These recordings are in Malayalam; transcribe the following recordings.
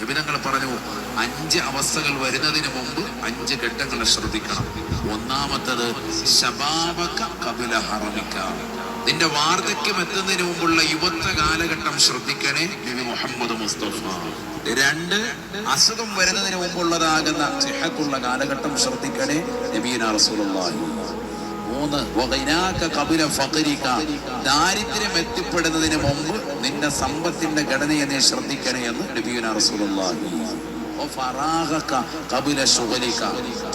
നിബിധങ്ങൾ പറഞ്ഞു. അഞ്ച് അവസ്ഥകൾ വരുന്നതിന് മുമ്പ് അഞ്ച് ഘട്ടങ്ങൾ ശ്രദ്ധിക്കണം. ഒന്നാമത്തത് ശബാബക കപില ഹറമിക്ക. നിന്റെ വാർദ്ധക്യം എത്തുന്നതിന് മുമ്പുള്ള യുവത്വ കാലഘട്ടം ശ്രദ്ധിക്കണേ നബി മുഹമ്മദ് മുസ്തഫ. രണ്ട് അസുഖം വരുന്നതിന് മുമ്പുള്ളതാകുന്ന സിഹത്തുള്ള കാലഘട്ടം ശ്രദ്ധിക്കണേ നബീന റസൂലുള്ളാഹി. മൂന്ന്. ദാരിദ്ര്യം എത്തിപ്പെടുന്നതിന് മുമ്പ് നിന്റെ സമ്പത്തിന്റെ ഘടനയെ നീ ശ്രദ്ധിക്കണേ എന്ന്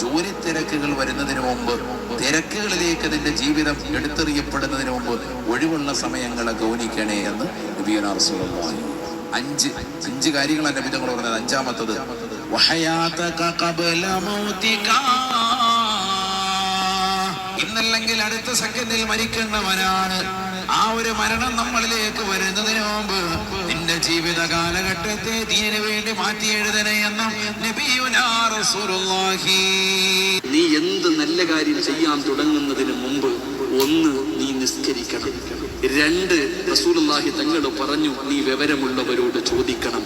ജോലി തിരക്കുകൾ വരുന്നതിന് മുമ്പ് തിരക്കുകളിലേക്ക് നിന്റെ ജീവിതം എടുത്തെറിയപ്പെടുന്നതിന് മുമ്പ് ഒഴിവുള്ള സമയങ്ങളെ ഗൗനിക്കണേ എന്ന് റസൂലുള്ളാഹി. അഞ്ച്. അഞ്ച് കാര്യങ്ങളാണ് നബിതങ്ങൾ പറഞ്ഞത്. അഞ്ചാമത്തത്. വഹയാതക ഖബല മൗതിക. ഇന്നല്ലെങ്കിൽ അടുത്ത സെക്കൻഡിൽ മരിക്കുന്നവനാണ് ആ ഒരു മരണം നമ്മളിലേക്ക് വരുന്നതിന് മുമ്പ് നിന്റെ ജീവിത കാലഘട്ടത്തെ ദീനു വേണ്ടി മാറ്റി എഴുതണേ എന്നും നീ എന്ത് നല്ല കാര്യം ചെയ്യാൻ തുടങ്ങുന്നതിന് മുമ്പ് ഒന്ന് നീ നിസ്കരിക്കണം. രണ്ട് റസൂലുള്ളാഹി തങ്ങൾ പറഞ്ഞു നീ വിവരമുള്ളവരോട് ചോദിക്കണം.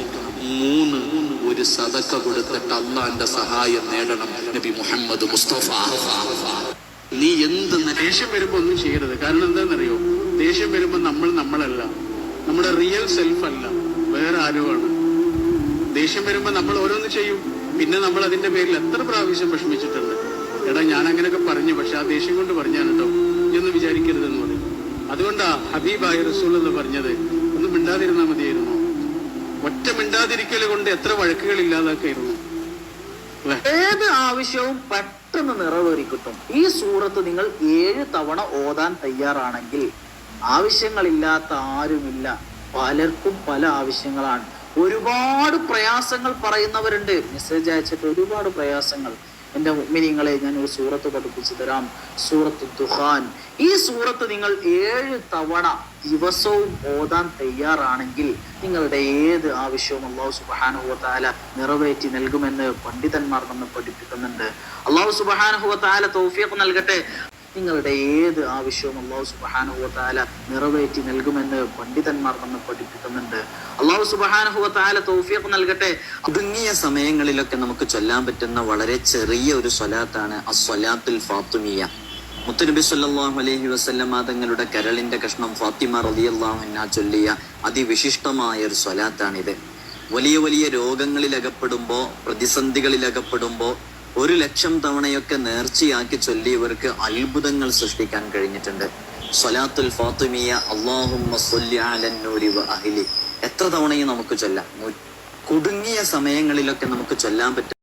മൂന്ന് ഒരു സദക്ക കൊടുത്തിട്ട് അള്ളാന്റെ സഹായം നേടണം. നബി മുഹമ്മദ് മുസ്തഫ. നീ എന്ത് ദേഷ്യം വരുമ്പോ ഒന്നും ചെയ്യരുത്. കാരണം എന്താണെന്നറിയോ? ദേഷ്യം വരുമ്പോ നമ്മൾ നമ്മളല്ല. നമ്മുടെ റിയൽ സെൽഫ് അല്ല. വേറെ ആരോ ആണ് ദേഷ്യം വരുമ്പോ നമ്മൾ ഓരോന്ന് ചെയ്യും. പിന്നെ നമ്മൾ അതിന്റെ പേരിൽ എത്ര പ്രാവശ്യം വിഷമിച്ചിട്ടുണ്ട്. എടാ ഞാൻ അങ്ങനെയൊക്കെ പറഞ്ഞു. പക്ഷെ ആ ദേഷ്യം കൊണ്ട് പറഞ്ഞാണ് കേട്ടോ ഇതൊന്നും വിചാരിക്കരുതെന്ന് പറയും. അതുകൊണ്ടാ ഹബീബായ റസൂൽ എന്ന് പറഞ്ഞത് ഒന്ന് മിണ്ടാതിരുന്നാൽ മതിയായിരുന്നു. ഒറ്റ മിണ്ടാതിരിക്കൽ കൊണ്ട് എത്ര വഴക്കുകൾ ഇല്ലാതാക്കായിരുന്നു. ഏത് ആവശ്യവും പെട്ടെന്ന് നിറവേറി കിട്ടും. ഈ സൂറത്ത് നിങ്ങൾ ഏഴ് തവണ ഓതാൻ തയ്യാറാണെങ്കിൽ ആവശ്യങ്ങളില്ലാത്ത ആരുമില്ല. പലർക്കും പല ആവശ്യങ്ങളാണ്. ഒരുപാട് പ്രയാസങ്ങൾ പറയുന്നവരുണ്ട്. മെസ്സേജ് അയച്ചിട്ട് ഒരുപാട് പ്രയാസങ്ങൾ. എന്റെ മിനിങ്ങളെ ഞാൻ ഒരു സൂറത്ത് പഠിപ്പിച്ചു തരാം. സൂറത്ത് ദുഹാൻ. ഈ സൂറത്ത് നിങ്ങൾ ഏഴ് തവണ ദിവസവും ഓതാൻ തയ്യാറാണെങ്കിൽ നിങ്ങളുടെ ഏത് ആവശ്യവും അള്ളാഹു സുബാനുഹുവത്താല നിറവേറ്റി നൽകുമെന്ന് പണ്ഡിതന്മാർ നമ്മെ പഠിപ്പിക്കുന്നുണ്ട്. അള്ളാഹു സുബാനുഹുവത്താല തൗഫീഖ് നൽകട്ടെ. നിങ്ങളുടെ ഏത് ആവശ്യവും അള്ളാഹു സുബാനുഹുവ താല നിറവേറ്റി നൽകുമെന്ന് പണ്ഡിതന്മാർ നമ്മെ പഠിപ്പിക്കുന്നുണ്ട്. അള്ളാഹു സുബാനുഹുവ താല തൗഫീഖ് നൽകട്ടെ. ഒതുങ്ങിയ സമയങ്ങളിലൊക്കെ നമുക്ക് ചൊല്ലാൻ പറ്റുന്ന വളരെ ചെറിയ ഒരു സ്വലാത്താണ് അസ്വലാത്തുൽ ഫാത്തുമിയ. മുത്തുനബി സല്ലാഹു അലഹി വസ്ലമ തങ്ങളുടെ കരളിന്റെ കഷ്ണം ഫാത്തിമ റളിയല്ലാഹു അൻഹ ചൊല്ലിയ അതിവിശിഷ്ടമായ ഒരു സ്വലാത്താണിത്. വലിയ വലിയ രോഗങ്ങളിൽ പ്രതിസന്ധികളിലകപ്പെടുമ്പോൾ ഒരു ലക്ഷം തവണയൊക്കെ നേർച്ചയാക്കി ചൊല്ലിയവർക്ക് അത്ഭുതങ്ങൾ സൃഷ്ടിക്കാൻ കഴിഞ്ഞിട്ടുണ്ട്. സൊലാത്തുൽ ഫാത്തിമിയ അള്ളാഹുമ്മ അഹിലി. എത്ര തവണയും നമുക്ക് ചൊല്ലാം. കുടുങ്ങിയ സമയങ്ങളിലൊക്കെ നമുക്ക് ചൊല്ലാൻ പറ്റും.